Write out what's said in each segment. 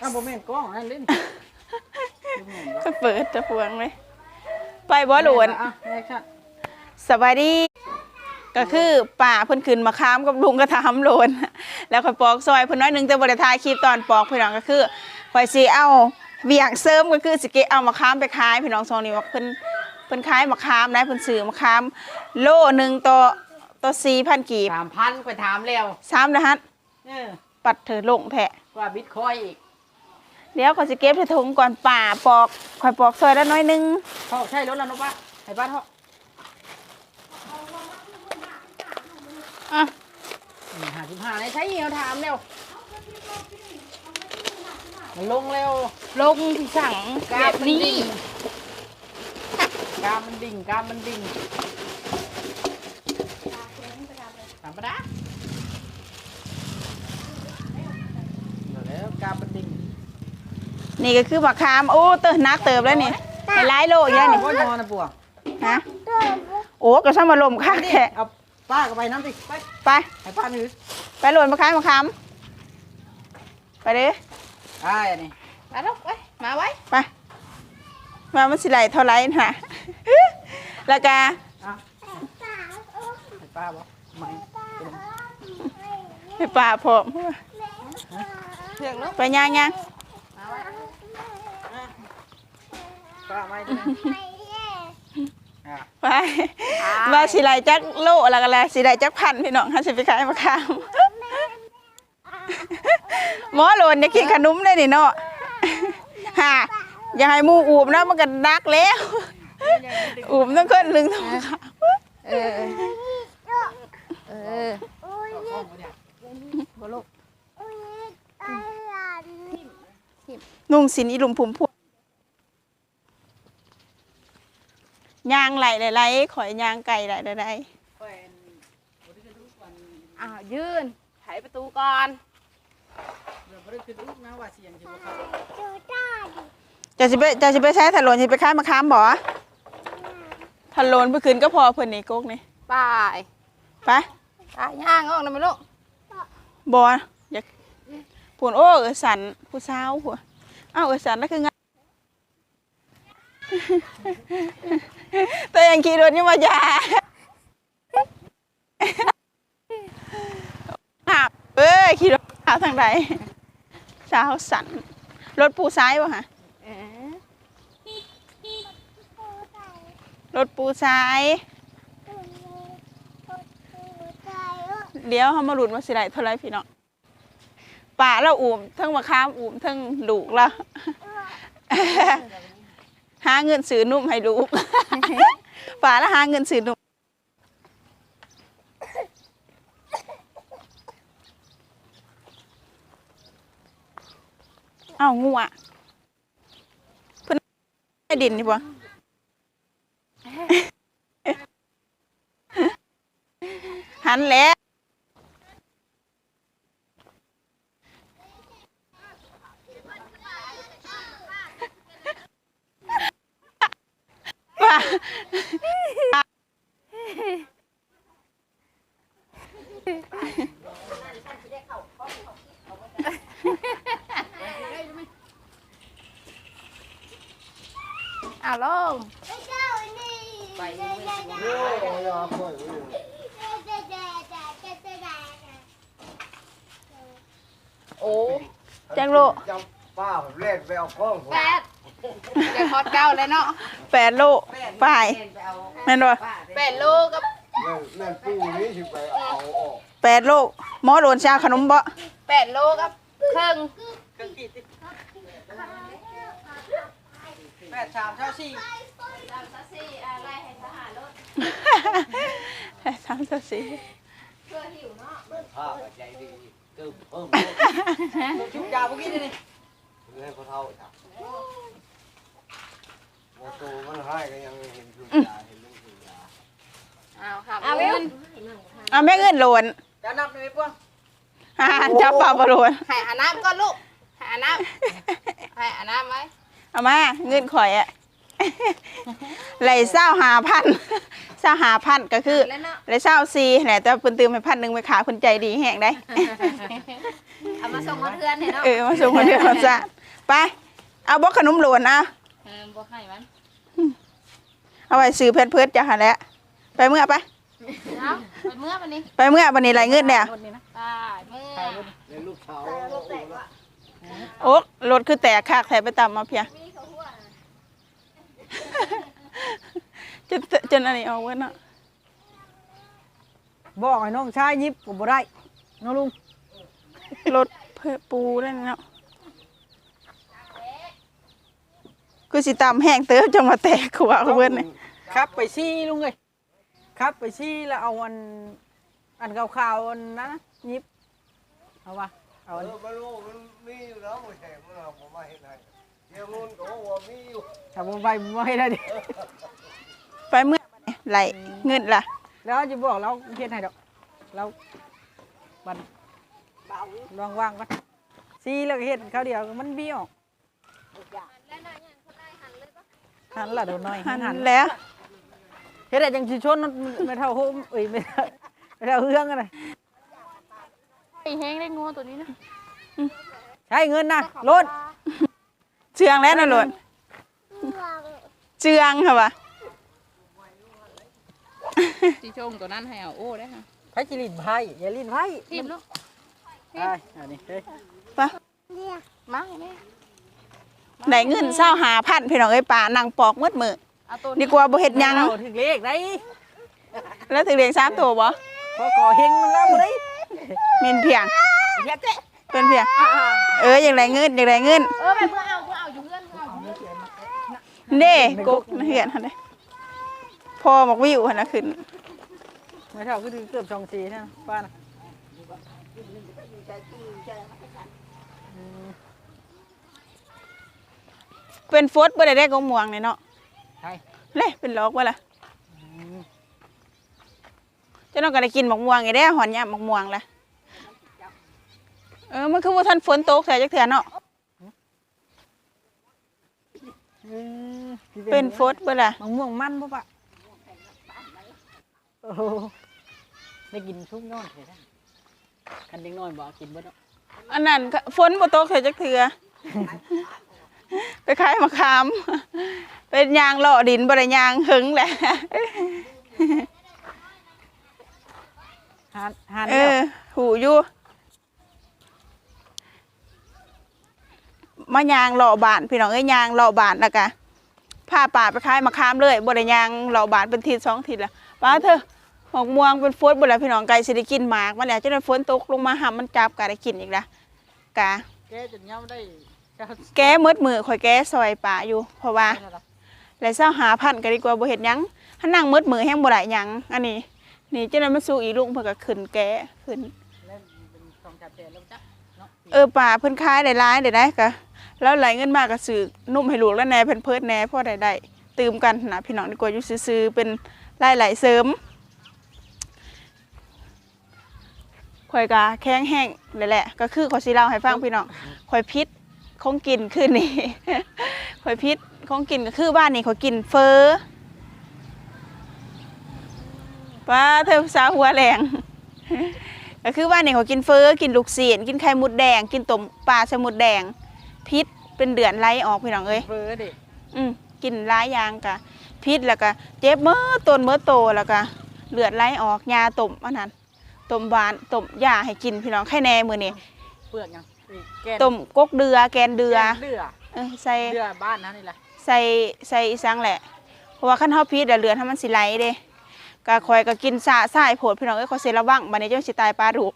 อ้าวบ่แม่นกล้องนั่นเล่นก็เปิดจะพวงเลยไปบ่หลวนอะแอคชั่นสวัสดี ก็คือป่าเพิ่นขึ้นมาค้ามกับลุงกระทำโลน แล้วค่อยปอกซอยเพิ่นน้อยหนึงแต่บ่ได้ถ่ายคลิปตอนปอกพี่น้องก็คือค่อยสิเอาเวียงเสริมก็คือสิเกะเอามาค้ามไปขายพี่น้องซองนี้ว่าเพิ่นเพิ่นขายมะขามนะเพิ่นซื้อมะขาม โลหนึงต่อต่อ4,000กีบสามพันไปถามแล้ว3นะฮะเออปัดเธอลงแท้กว่าบิตคอยน์อีก เดี๋ยวก็สิเก็บใส่ถุงก่อนป่าปอกค่อยปอกซอยละน้อยหนึงเขาใช่รถแล้วเนาะป้าให้ป้าเถอะอะหาสิบห้าในใช้เหี่ยวถามเร็วมันลงเร็วลงที่สั่งกแบล้ามบมันนี้ดิ่งกล้ามมันดิ่งกล้ามมันดิ่งธรรมดาเอาแล้วกล้ามมันดิ่ง นี่ก็คือมะขามโอ้เตินักเติบแล้วนี่ให้หลายโลอีกแล้วนี่ก็นอนนะปัวฮะโอ้ก็ช่างมาลมค่ะแค่เอาป้าก็ไปน้ำสิไปไปให้ป้าถือไปหล่นมาขายมะขามไปเด้อใช่อันนี้มาลูกไปมาไว้ไปมามันสิไหลเท่าไหรน่ะแล้วก็อะให้ป้าบอกไม่ให้ป่าพร้อมเพียงลูกไปย่างย่าง ป้าไม่ดีอะไปว่าสิไหลจักโลแล้วก็แล้วสิไหลจักพันพี่น้องค่ะสิไปขายมะขามหมอโหลนอย่ากินขนมเลยนี่เนาะฮะอย่าให้หมูอูบนะมันก็ดักแล้ว อูบต้องคนลึงต้องขาเออเออบ่ลูกนุ่งสินอีหลุมผุมพวง ยางไหลไหลๆข่อยยางไก่ไหลไหลอ้าวยืนไขประตูก่อนเดี๋ยวบ่ได้ขึ้นลูกนะว่าเสียงสิบ่เข้าๆจะสิไปจะสิไปใช้ถลนสิไปค้ายมะขามบ่ถลนไปคืนก็พอเพิ่นนี่กกนี่ไปไปไปย่างออกนะไม่รู้บ่อยากผุนโอ้เออสันผู้สาวผัวอ้าวเออสันนั่นคืองาน แต่ยังขี่รถนี่มายาอาบเอ้ยขี่รถสาวทางใดสาวสัน รถปูซ้ายวะฮะเออรถปูซ้าย เดี๋ยวเขามาหลุดมาสิไรเท่าไรพี่น้องป่าเราอุ่มทั้งมะขามอุ่มทั้งลูกแล้ว หาเงินซื้อนุ่มให้ลูก ป่าแล้วหาเงินซื้อนุ่มเอ้างูอะเพิ่นให้ดินนี่บ่หันแล้วป่า อ้าวลงโอ้จังโลจำป้าผมเล่นไปเอากล้องผมแปดเดี๋ยวคอดเก้าเลยเนาะแปดโล ป่ายแม่นบ่แปดโลกับแม่นแม่นปูนี้สิไปเอาออกแปดโลหมอโดนชาขนมบ่แปดโลกับครึ่งแปดชามเช้าสี่สามสิบสี่ผ้าก็ใจดีเติมเพิ่มชุบยาเมื่อกี้นี่นี่ให้เขาเท่าจ้ะโมโตมันให้ก็ยังเห็นคือยาเห็นลูกคือยาอ้าวครับเอาวิวเอาแม่เงินโหลนจะนับเลยพวกอ่าจับปลาบโหลนให้อาน้ำก่อนลูกให้อาน้ำให้อาน้ำไว้เอามาเงินข่อยอะไหลเศร้าหาพันเศร้าหาพันก็คือแล้วเนาะไหลเศร้าซีแหละแต่เพิ่นตืมให้พันหนึ่งไปขาคนใจดีแห้งได้เอามาส่งเพื่อนให้เนาะเออมาส่งคนเดียวคนซะไปเอาบอกขนมโหลนนะเออบ่ให้มัน เอาไว้ซื้อเพื่อนเพื่อนๆจ้ะหั่นแหละไปเมื่อไป เอาไปเมื่อวันนี้ไปเมื่อวันนี้ไรเงินเนี่ยตายเมื่อในลูกสาวโอ๊ะรถคือแตกคากแถไปตามมาเพีย จนจนอันนี้เอาไว้เนาะบอกให้น้องชายยิบก็บ่ได้น้องลุงรถเพื่อปูได้เนาะ กูสิตามแห้งเติมจะมาแตกขวาเพื่อนเนี่ยครับไปซี่ลุงเอ้ยครับไปซี่แล้วเอาอัน อันขาวๆอันนั้นนะยิบเอาวะเอาเออันอมันรู้มันมีอยู่แล้วไม่ใช่มันเอาผมมาเห็นไหนเดี๋ยวนู้นก็ว่ามีอยู่ถ้าบ่ไปบ่ให้ได้ดิไปเมื่อบัดนี้ไหลเงินล่ะ แล้วจะบอกเราเฮ็ดให้ดอกเราบันลองว่างๆกันซี่แล้วก็เฮ็ดเขาวเดียวมันเบี้ยว หันละโดนหน่อยหัหันนแล้วเฮ็ดได้จังสิชนมันไม่เท่าโฮมเอ้ยไม่เท่าไม่เท่าเฮืองกันเลยไอ้แห้งได้งัวตัวนี้นะใช้เงินนะรถเชืองแล้วนะหลวนเชืองค่ะวะสิชงตัวนั้นให้เอาโอ้ได้ค่ะไผจิลินไพ่อย่าลินไพ่ทีมลูกไปอันนี้เฮ้ยไปมาแม่ ได้เงินเศร้าหาพันพี่น้องเอ้ยป่านางปอกมืดมือเอาตัวดีกว่าบ่เฮ็ดหยังเราถึงเลขได้แล้วถึงเรียงสามตัวบ่พอก่อเฮงมันแล้วบ่ได้เมนเพียงเฮ็ดเด้เป็นเพียงอ่าเอออย่างไรเงินอย่างไรเงินๆเออแบบเมื่อเอาเมื่อเอาอยู่เพื่อนเมื่อเอาอยู่เพื่อนเด้กกเหือนหั่นเด้พอบอกวิวหั่นนะขึ้นไม่เท่าก็ถึงเกือบสองสีนะป้านะ เป็นโฟดบ่ได้ได้กงม่วงเลยเนาะใช่เล่เป็นล็อกบ่ล่ะเจ้าน้องก็ได้กินหมกม่วงไอ้เด้หอนยามหมกม่วงล่ะเออมันคือว่าท่านฝนตกแท้จักเทื่อเนาะอืมสิเป็นโฟดบ่ล่ะมะม่วงมันบ่ปะโอ้โหได้กินทุกยอดเลยนะกันเด็กน้อยบ่กินบ่เนาะอันนั้นก็ฝนบ่ตกแท้จักเทื่อ ไปขายมะขาม เป็นยางเลาะดินบ่ได้ยางหึงแหละหานหานเอแล้วอหูอยู่มายางเลาะบานพี่น้องเอ้ยยางเลาะบานแล้วกะพาป่าไปขายมะขามเลยบ่ได้ยางเลาะบานเป็นทีสองทีละป้าเธอหมอกม่วงเป็นฟดบ่แล้วพี่น้องไก่สิได้กินหมากมันแล้วจะได้ฝนตกลงมาหามันจับกะได้กินอีกละกะแกจนย่ำได้เจ้า แก้มืดมือข่อยแก้ซอยป่าอยู่ เพราะว่าเนี่ยล่ะแล้วเศร้าหาพันก็ดีกว่าบ่เฮ็ดยังถ้านั่งมืดมือแห้งบ่ได้ยัง อันนี้ นี่เจ้านั้นมาสู้อีลุงเพิ่นก็ขึ้นแก้ขึ้นเออป่าเพิ่นขายได้หลายได้ได้ก็แล้วไหลเงินมากก็ซื้อนุ่มให้ลูกแล้วแหน่เพิ่นเพิดแหน่พอได้ได้ตื่มกันนะพี่น้องดีกว่าอยู่ซื่อๆเป็นรายไหลเสริมข่อยก็แข็งแห้งเลยแหละ ก็คือขอสิเล่าให้ฟังพี่น้องข่อยพิษ ของกินคืนนี้ข่อยพิษของกินก็คือบ้านนี้ข่อยกินเฟอป้าเธอสาวหัวแรงก็คือว่าเนี่ยเขากินเฟอกินลูกเสียนกินไข่มดแดง กินต้มปลาสมุดแดงพิษเป็นเดือนไหลออกพี่น้องเอ้ยเฟ้อดิอืมกินหลายอย่างกะพิษแล้วก็เจ็บเมื่อต้นเมื่อโตแล้วก็เลือดไหลออกยาต้มอันนั้นต้มหวานต้มยาให้กินพี่น้องไข่แน่มือนี่เปลือกยังนี่ แกนต้มกกเดือแกนเดือแกนเดือเออใส่เดือบ้านนะนี่แหละใส่ใส่อีสังแหละ เพราะว่าขั้นเฮาพิษเดี๋ยวเลือดถ้ามันสิไหลเด้ก็คอยก็กินสะสายโผดพี่น้องเอ้ยขอยเสระวังบัดนี้เจ้าสิตายปลาดุก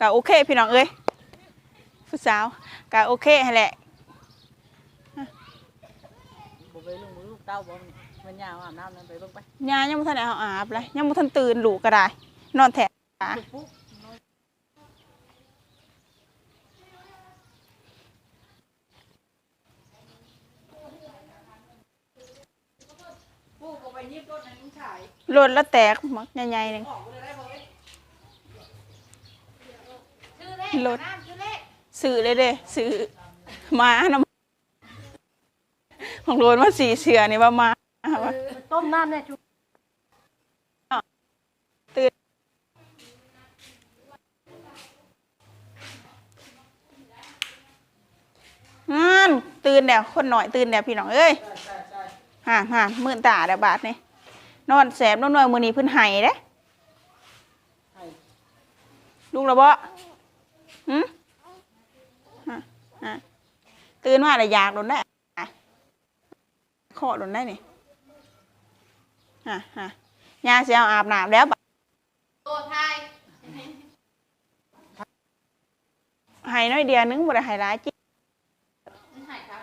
ก็โอเคพี่น้องเอ้ยผู้สาวก็โอเคให้แหละบ่ไปลุงมือลูกเต้าบ่มันมันยาวอาบน้ำนั่นไปเบิ่งไปยายังบ่ทันได้เอาอาบเลยยังบ่ทันตื่นลูกก็ได้ นอนแถะขาปุ๊บรถแล้วแตกมักใหญ่ๆหนึงรถซื้อเลยเด้ซื้อมาน้ำของโรนว่าสีเสือนี่ว่ามาว่าต้มน้ำเนี่ยชุ นั่น ตื่นแล้วคนหน่อยตื่นแล้วพี่น้องเอ้ยห่าห่ามื่นตาแล้วบาทนี่นอนแสบนอนน้อยมือนี้เพิ่นไห้เด้ลูกระเบาะหืมฮะฮะตื่นมาแล้วอยากโดนได้อะขอโดนได้นี่ฮะฮะยาเสียเอาอาบน้ำแล้วบาดโอ้ไทยไห้น้อยเดียวนึงบ่ได้ไห้หลายจิ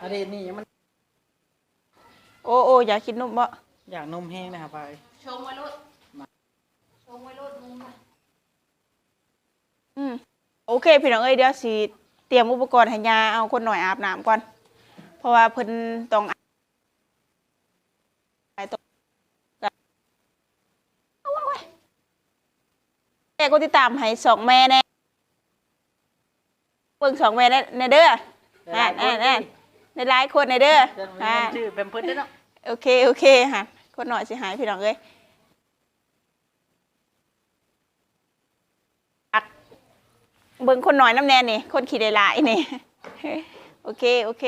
อันนี้นี่มันโอ้โอ้อยากกินนมบ่อยากนมแห้งนะครับไปชงไว้รถชงไว้รถมึงมาอืมโอเค พี่น้องเอ้ยเดี๋ยวสิเตรียมอุปกรณ์ให้ยาเอาคนหน่อยอาบน้ำก่อน เพราะว่าเพิ่นต้องอาบไปตรงเอาไว้ไว้แกก็ติดตามให้สองแม่แน่เบิ่งสองแม่แน่แน่เด้ออ่านอ่านอ่าน ในหลายคนในเด้ออ่าชื่อเป็นเพิ่นได้เนาะโอเคโอเคค่ะคนหน่อยสิหายพี่น้องเอ้ยอักเบิ่งคนหน่อยน้ำแน่นี่คนขี่ได้หลายนี่โอเคโอเค